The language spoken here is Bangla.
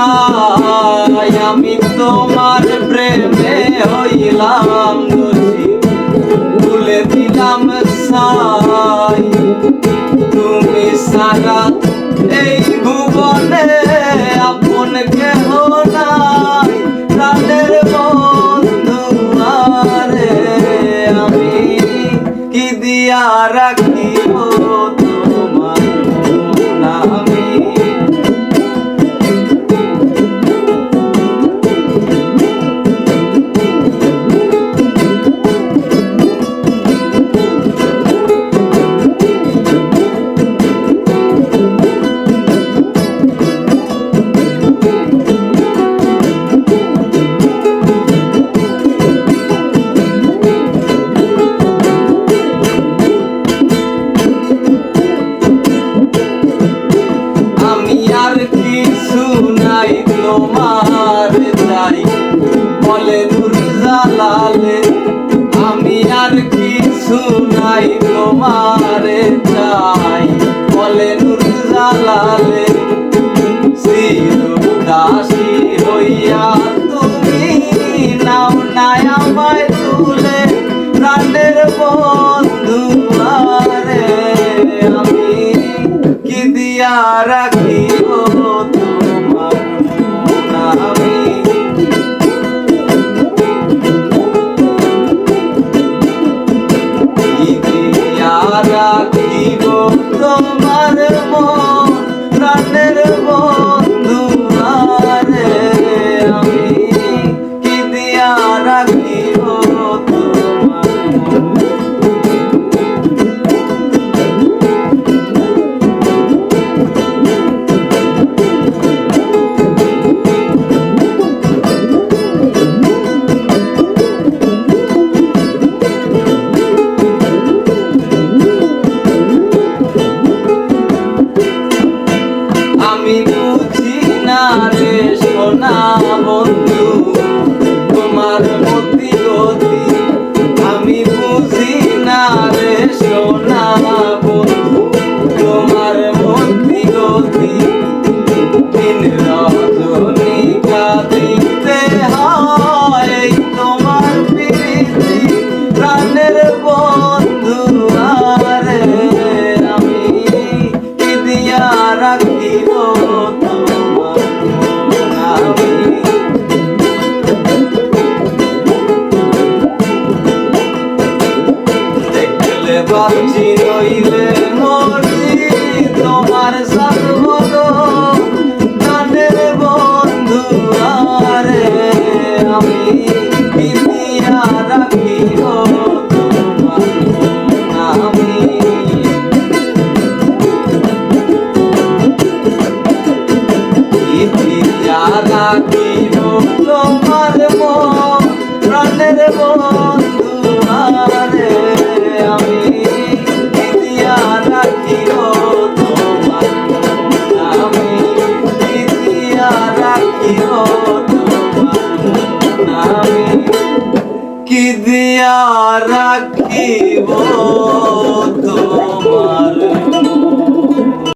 দিলাম আমি তোমার প্রেমে হইলাম দোষী। ভুলে দিলাম সাই তুমি সারা এই ভুবনে আপন কেহ নাই। প্রাণের বন্ধু আমি কি দিয়া রাখিব তোমার চাই বলে নূর জালালে আমি আর কিছু নাই তোমার চাই বলে নূর জালালে চিরদাসী হইয়া তুমি নাও নাই তুলে, প্রাণের বন্ধু আরে, আমি কি দিয়া রাখিব তোমার তোমার মন। দেখলে রইলে মরি তোমার সাথ বলো গানের বন্ধু, আরে আমি দিয়া রাখিব রাখিব তোমার মন, প্রাণের বন্ধু, আরে আমি কি দিয়া রাখিব তো